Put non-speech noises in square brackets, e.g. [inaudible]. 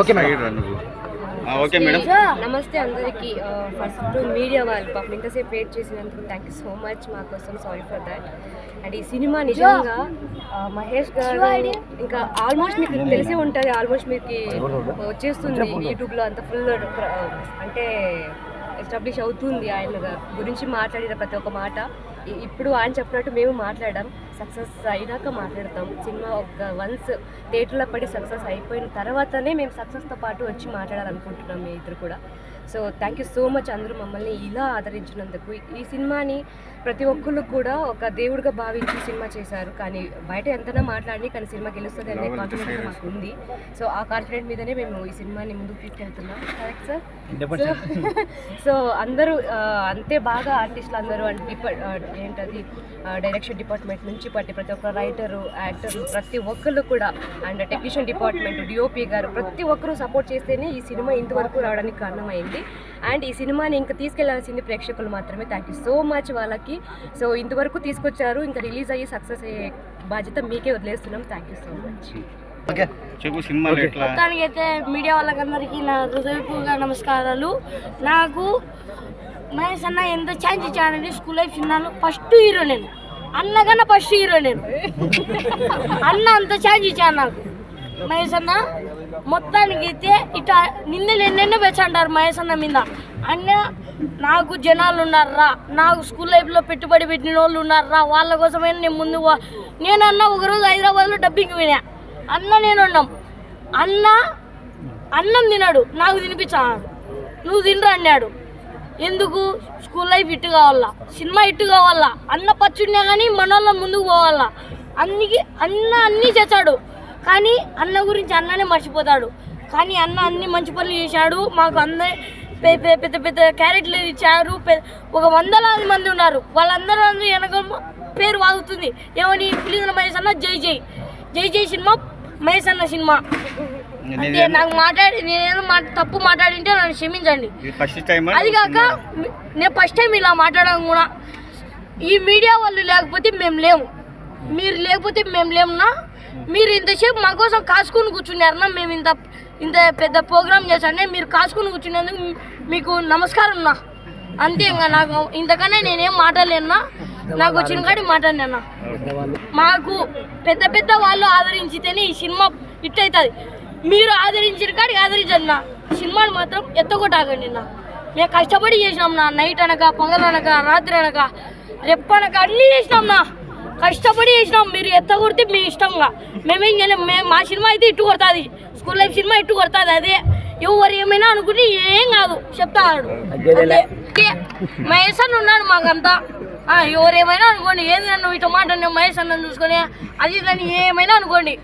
Okay madam okay madam నమస్తే అందరికీ. First media వాళ్ళు పాపం ఇంతసేపు వెయిట్ చేసినందుకు థ్యాంక్ యూ సో మచ్ మా కోసం సారీ ఫర్ దాట్ అండ్ ఈ సినిమా నిజంగా మహేష్ గారు ఇంకా ఆల్మోస్ట్ మీకు తెలిసే ఉంటుంది ఆల్మోస్ట్ మీకు వచ్చేస్తుంది యూట్యూబ్లో అంత ఫుల్ అంటే ఎస్టాబ్లిష్ అవుతుంది ఆయన గురించి మాట్లాడిన ప్రతి ఒక్క మాట. ఇప్పుడు ఆయన చెప్పినట్టు మేము మాట్లాడాం సక్సెస్ అయినాక మాట్లాడతాం. సినిమా ఒక వన్స్ థియేటర్లో పడి సక్సెస్ అయిపోయిన తర్వాతనే మేము సక్సెస్తో పాటు వచ్చి మాట్లాడాలనుకుంటున్నాం మీ ఇద్దరు కూడా. So thank you so much అందరూ మమ్మల్ని ఇలా ఆదరించినందుకు. ఈ సినిమాని ప్రతి ఒక్కళ్ళు కూడా ఒక దేవుడిగా భావించి సినిమా చేశారు. కానీ బయట ఎంతైనా మాట్లాడి కానీ సినిమా గెలుస్తుంది అనే కాన్ఫిడెంట్ మాకు ఉంది. సో ఆ కాన్ఫిడెంట్ మీదనే మేము ఈ సినిమాని ముందుకు తీసుకెళ్తున్నాం. కరెక్ట్ సార్ సో అందరూ అంతే బాగా ఆర్టిస్టులు అందరూ అంటే డిపా ఆ, ఏంటది డైరెక్షన్ డిపార్ట్మెంట్ నుంచి పట్టి ప్రతి ఒక్క రైటరు యాక్టరు ప్రతి ఒక్కళ్ళు కూడా అండ్ టెక్నీషియన్ డిపార్ట్మెంట్ డిఓపి గారు ప్రతి ఒక్కరూ సపోర్ట్ చేస్తేనే ఈ సినిమా ఇంతవరకు రావడానికి కారణమైంది. అండ్ ఈ సినిమాని ఇంకా తీసుకెళ్ళాల్సింది ప్రేక్షకులు మాత్రమే. థ్యాంక్ యూ సో మచ్ వాళ్ళకి. సో ఇంతవరకు తీసుకొచ్చారు. ఇంకా రిలీజ్ అయ్యి సక్సెస్ అయ్యే బాధ్యత మీకే వదిలేస్తున్నాం. థ్యాంక్ యూ సో మచ్ మొత్తానికైతే మీడియా వాళ్ళకందరికీ నా హృదయపూర్వక నమస్కారాలు. నాకు మహేష్ అన్న ఎంత ఛాన్స్ ఇచ్చానంటే స్కూల్ లైఫ్ చిన్నాను ఫస్ట్ హీరో నేను. అన్నకన్నా ఫస్ట్ హీరో నేను. [laughs] అన్న అంత ఛాన్స్ ఇచ్చాను నాకు. మహేష్ అన్న మొత్తానికి అయితే ఇట్లా నిన్నలు ఎన్నెన్నో పెంచంటారు మహేష్ అన్న మీద. అన్న నాకు జనాలు ఉన్నారా నాకు స్కూల్ లైఫ్లో పెట్టుబడి పెట్టిన వాళ్ళు ఉన్నారా వాళ్ళ కోసమైనా నేను ముందు నేను అన్న ఒకరోజు హైదరాబాద్లో డబ్బింగ్ వినా అన్న నేను ఉన్నాం అన్న అన్నం తిన్నాడు నాకు తినిపించాడు నువ్వు తినరా అన్నాడు. ఎందుకు? స్కూల్ లైఫ్ ఇట్టు కావాలా? సినిమా ఇట్టు కావాలా? అన్న పచ్చున్నా కానీ మనోళ్ళ ముందుకు పోవాలా? అన్నికి అన్న అన్నీ చేశాడు. కానీ అన్న గురించి అన్ననే మర్చిపోతాడు. కానీ అన్న అన్ని మంచి పనులు చేశాడు. మాకు అందరి పెద్ద పెద్ద క్యారెట్లు ఇచ్చారు. ఒక వందలాది మంది ఉన్నారు. వాళ్ళందరూ అందరూ వెనక పేరు వాగుతుంది. ఏమని? పులింద్ర మహేష్ అన్న జై జై. జై జై సినిమా మహేష్ అన్న సినిమా. అంతే నాకు మాట్లాడి నేనేదో మా తప్పు మాట్లాడింటే నన్ను క్షమించండి. అది కాక నేను ఫస్ట్ టైం ఇలా మాట్లాడడం కూడా. ఈ మీడియా వాళ్ళు లేకపోతే మేము లేము. మీరు లేకపోతే మేము లేమునా? మీరు ఇంతసేపు మా కోసం కాసుకొని కూర్చున్నారన్నా మేము ఇంత ఇంత పెద్ద ప్రోగ్రామ్ చేశానే మీరు కాసుకొని కూర్చున్నందుకు మీకు నమస్కారం నా అంతే ఇంకా నాకు ఇంతకన్నా నేనేం మాట్లాడలేనా నాకు వచ్చిన కాడి మాట్లాడినా మాకు పెద్ద పెద్ద వాళ్ళు ఆదరించితేనే ఈ సినిమా హిట్ అవుతుంది మీరు ఆదరించిన కాడి ఆదరించన్నా. నా సినిమాని మాత్రం ఎత్తగొట్టాగండి నా మేము కష్టపడి చేసినాం నా నైట్ అనగా పొంగల్ అనగా రాత్రి అనక రెప్పనక అన్నీ చేసినాం నా కష్టపడి చేసినాం. మీరు ఎత్తగొడితే మీ ఇష్టంగా. మేమేం చేయలేం మేము మా సినిమా అయితే ఇట్టు కొడుతుంది. స్కూల్ లైఫ్ సినిమా ఇట్టు కొడుతుంది. అదే ఎవరు ఏమైనా అనుకుంటే ఏం కాదు. చెప్తాడు అంతే. మహేష్ అన్న ఉన్నాడు మాకంతా. ఆ, ఎవరేమైనా అనుకోండి. ఏది నన్ను ఇటు మాట నేను మహేష్ అన్న చూసుకొని అది కానీ ఏమైనా అనుకోండి.